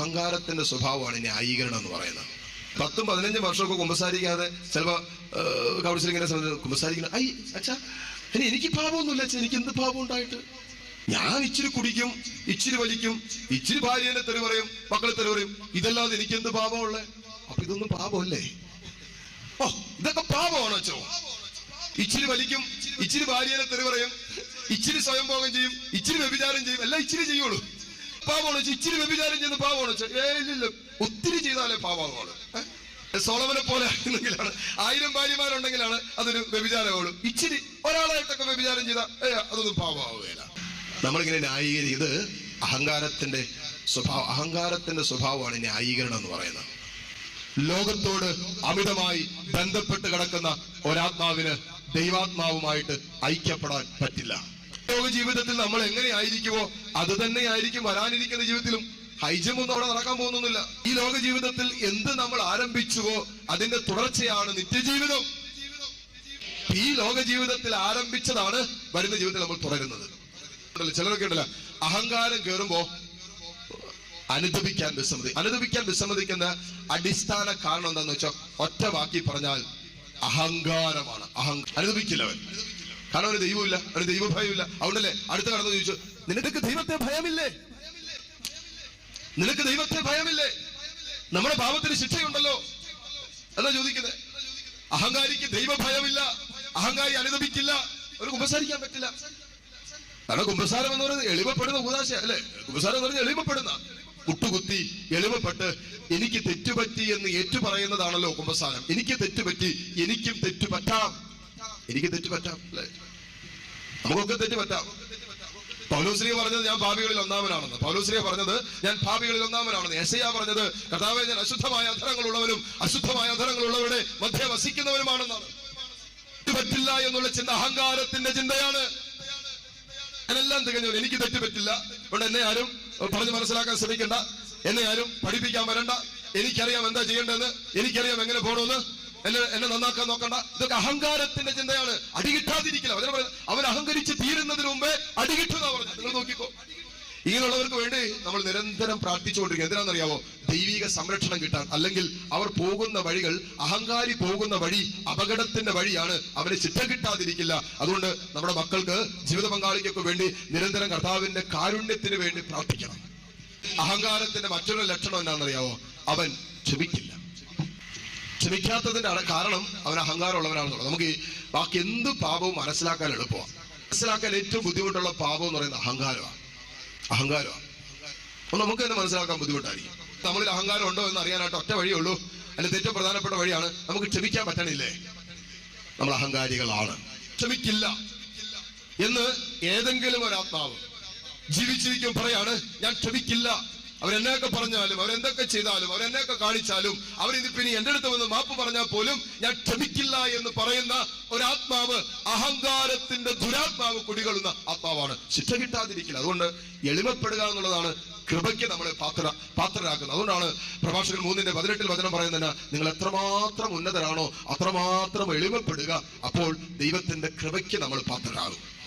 അഹങ്കാരത്തിന്റെ സ്വഭാവമാണ് ന്യായീകരണം എന്ന് പറയുന്നത്. പത്തും പതിനഞ്ചും വർഷമൊക്കെ കുമ്പസാരിക്കാതെ ചിലപ്പോൾ കൗൺസിലിങ്ങിനെ സംബന്ധിച്ച് കുമ്പസാരിക്കുന്ന ഐ അച്ഛാ ഇനി എനിക്ക് പാപമൊന്നുമില്ല അച്ഛാ എനിക്ക് എന്ത് പാപം ഉണ്ടായിട്ട്? ഞാൻ ഇച്ചിരി കുടിക്കും ഇച്ചിരി വലിക്കും ഇച്ചിരി ഭാര്യനെ തെറി പറയും മക്കളെ തെറി പറയും. ഇതല്ലാതെ എനിക്ക് എന്ത് പാപമുള്ളേ അപ്പൊ ഇതൊന്നും പാപമല്ലേ? ഓ ഇതൊക്കെ പാപമാണോ അച്ഛോ. ഇച്ചിരി വലിക്കും ഇച്ചിരി ഭാര്യനെ തെറി പറയും ഇച്ചിരി സ്വയംഭോഗം ചെയ്യും ഇച്ചിരി വ്യഭിചാരം ചെയ്യും എല്ലാം ഇച്ചിരി ചെയ്യുള്ളൂ. പാവമാണ് ഇച്ചിരി വ്യഭിചാരം ചെയ്യുന്ന പാവമാണ് ഏ ഇല്ലില്ല ഒത്തിരി ചെയ്താലേ പാവമാണ് സോളവനെ പോലെ ആയിരുന്നെങ്കിലാണ്. ആയിരം ഭാര്യമാരുണ്ടെങ്കിലാണ് അതൊരു വ്യഭിചാരമാണ് ഇച്ചിരി ഒരാളായിട്ടൊക്കെ വ്യഭിചാരം ചെയ്താൽ ഏ അതൊന്നും പാവമാവുകയില്ല നമ്മളിങ്ങനെ ന്യായീകരി ഇത് അഹങ്കാരത്തിന്റെ സ്വഭാവം അഹങ്കാരത്തിന്റെ സ്വഭാവമാണ് ന്യായീകരണം എന്ന് പറയുന്നത്. ലോകത്തോട് അമിതമായി ബന്ധപ്പെട്ട് കിടക്കുന്ന ഒരാത്മാവിന് ദൈവാത്മാവുമായിട്ട് ഐക്യപ്പെടാൻ പറ്റില്ല. ലോക ജീവിതത്തിൽ നമ്മൾ എങ്ങനെ ആയിരിക്കുമോ അത് തന്നെ ആയിരിക്കും വരാനിരിക്കുന്ന ജീവിതത്തിലും. ഹൈജമൊന്നും അവിടെ നടക്കാൻ പോകുന്നില്ല ഈ ലോക ജീവിതത്തിൽ എന്ത് നമ്മൾ ആരംഭിച്ചുവോ അതിന്റെ തുടർച്ചയാണ് നിത്യജീവിതം. ഈ ലോക ജീവിതത്തിൽ ആരംഭിച്ചതാണ് വരുന്ന ജീവിതത്തിൽ നമ്മൾ തുടരുന്നത്. ചിലരൊക്കെ ഉണ്ടല്ല അഹങ്കാരം കയറുമ്പോ അനുദപിക്കാൻ വിസമ്മതി. അനുദപിക്കാൻ വിസമ്മതിക്കുന്ന അടിസ്ഥാന കാരണം എന്താണെന്ന് വെച്ചാൽ ഒറ്റ വാക്കി പറഞ്ഞാൽ അഹങ്കാരമാണ്. അഹങ്ക അനുദപിക്കില്ല അവൻ. കാരണം അവന് ദൈവമില്ല അവന് ദൈവഭയമില്ല. അതുകൊണ്ടല്ലേ അടുത്ത കടന്നു ചോദിച്ചു നിനക്ക് ദൈവത്തെ ഭയമില്ലേ? നിനക്ക് ദൈവത്തെ ഭയമില്ലേ? നമ്മുടെ പാപത്തിന് ശിക്ഷയുണ്ടല്ലോ. എന്നാ ചോദിക്കുന്നത് അഹങ്കാരിക്ക് ദൈവഭയമില്ല അഹങ്കാരി അനുദപിക്കില്ല ഒരു കുമ്പസാരിക്കാൻ പറ്റില്ല. കാരണം കുമ്പസാരം എന്ന് പറയുന്നത് എളിമപ്പെടുന്ന ഉപദാശ അല്ലെ? കുമ്പസാരം എന്ന് പറഞ്ഞാൽ എളിമപ്പെടുന്ന. മുട്ടുകുത്തി എളിമപ്പെട്ട് എനിക്ക് തെറ്റുപറ്റി എന്ന് ഏറ്റുപറയുന്നതാണല്ലോ കുമ്പസാരം എനിക്ക് തെറ്റുപറ്റി എനിക്കും തെറ്റുപറ്റാം. എനിക്ക് തെറ്റുപറ്റാം അല്ലെ? നമുക്കൊക്കെ തെറ്റുപറ്റാം പൗലോശ്രീ പറഞ്ഞത് ഞാൻ ഭാവികളിൽ ഒന്നാമനാണെന്ന്. പൗലോശ്രീ പറഞ്ഞത് ഞാൻ ഭാവികളിൽ ഒന്നാമനാണെന്ന്. എസയ്യ പറഞ്ഞത് കർത്താവെ ഞാൻ അശുദ്ധമായ അധരങ്ങളുള്ളവരും അശുദ്ധമായ അധരങ്ങളുള്ളവരുടെ മധ്യ വസിക്കുന്നവരുമാണെന്നാണ്. തെറ്റ് പറ്റില്ല എന്നുള്ള ചിന്ത അഹങ്കാരത്തിന്റെ ചിന്തയാണ്. ഞാനെല്ലാം തികഞ്ഞവൻ എനിക്ക് തെറ്റ് പറ്റില്ല. അതുകൊണ്ട് എന്നെ ആരും പറഞ്ഞ് മനസ്സിലാക്കാൻ ശ്രമിക്കണ്ട. എന്നെ ആരും പഠിപ്പിക്കാൻ വരണ്ട. എനിക്കറിയാം എന്താ ചെയ്യേണ്ടതെന്ന്. എനിക്കറിയാം എങ്ങനെ പോകണമെന്ന്. എന്നെ എന്നെ നന്നാക്കാൻ നോക്കണ്ട. ഇതൊക്കെ അഹങ്കാരത്തിന്റെ ചിന്തയാണ്. അടികിട്ടാതിരിക്കില്ല അവരെ അവൻ അഹങ്കരിച്ച് തീരുന്നതിന് മുമ്പേ അടികിട്ടുന്ന പറഞ്ഞു നിങ്ങൾ നോക്കിക്കോ. ഇങ്ങനെയുള്ളവർക്ക് വേണ്ടി നമ്മൾ നിരന്തരം പ്രാർത്ഥിച്ചുകൊണ്ടിരിക്കുക. എന്തിനാണെന്നറിയാവോ? ദൈവിക സംരക്ഷണം കിട്ടാൻ. അല്ലെങ്കിൽ അവർ പോകുന്ന വഴികൾ അഹങ്കാരി പോകുന്ന വഴി അപകടത്തിന്റെ വഴിയാണ് അവന് ചിട്ട കിട്ടാതിരിക്കില്ല. അതുകൊണ്ട് നമ്മുടെ മക്കൾക്ക് ജീവിത പങ്കാളിക്കൊക്കെ വേണ്ടി നിരന്തരം കർത്താവിന്റെ കാരുണ്യത്തിന് വേണ്ടി പ്രാർത്ഥിക്കണം. അഹങ്കാരത്തിന്റെ മറ്റൊരു ലക്ഷണം എന്താണെന്നറിയാവോ? അവൻ ക്ഷമിക്കില്ല. ക്ഷമിക്കാത്തതിന്റെ കാരണം അവൻ അഹങ്കാരമുള്ളവനാണെന്നുള്ളത്. നമുക്ക് ബാക്കി എന്ത് പാപവും മനസ്സിലാക്കാൻ എളുപ്പമാണ് മനസ്സിലാക്കാൻ ഏറ്റവും ബുദ്ധിമുട്ടുള്ള പാപം എന്ന് പറയുന്നത് അഹങ്കാരമാണ്. അഹങ്കാരമാണ്. അപ്പൊ നമുക്ക് തന്നെ മനസ്സിലാക്കാൻ ബുദ്ധിമുട്ടായിരിക്കും. നമ്മളിൽ അഹങ്കാരം ഉണ്ടോ എന്ന് അറിയാനായിട്ട് ഒറ്റ വഴിയേ ഉള്ളൂ. അതിന്റെ ഏറ്റവും പ്രധാനപ്പെട്ട വഴിയാണ്. നമുക്ക് ക്ഷമിക്കാൻ പറ്റണില്ലേ? നമ്മൾ അഹങ്കാരികളാണ്. ക്ഷമിക്കില്ല എന്ന് ഏതെങ്കിലും ഒരാത്മാവ് ജീവിച്ചിരിക്കും പറയാണ് ഞാൻ ക്ഷമിക്കില്ല. അവരെന്നൊക്കെ പറഞ്ഞാലും അവരെന്തൊക്കെ ചെയ്താലും അവരെന്നൊക്കെ കാണിച്ചാലും അവരിതിപ്പിനി എന്റെ അടുത്ത് വന്ന് മാപ്പ് പറഞ്ഞാൽ പോലും ഞാൻ ക്ഷമിക്കില്ല എന്ന് പറയുന്ന ഒരാത്മാവ് അഹങ്കാരത്തിന്റെ ദുരാത്മാവ് കുടികൊള്ളുന്ന ആത്മാവാണ്. ശിക്ഷ കിട്ടാതിരിക്കില്ല. അതുകൊണ്ട് എളിമപ്പെടുക എന്നുള്ളതാണ് കൃപയ്ക്ക് നമ്മളെ പാത്ര പാത്രരാക്കുന്നത്. അതുകൊണ്ടാണ് പ്രഭാഷകൻ മൂന്നിന്റെ പതിനെട്ടിൽ വചനം പറയുന്നതിന് നിങ്ങൾ എത്രമാത്രം ഉന്നതരാണോ അത്രമാത്രം എളിമപ്പെടുക. അപ്പോൾ ദൈവത്തിന്റെ കൃപയ്ക്ക് നമ്മൾ പാത്രരാകും.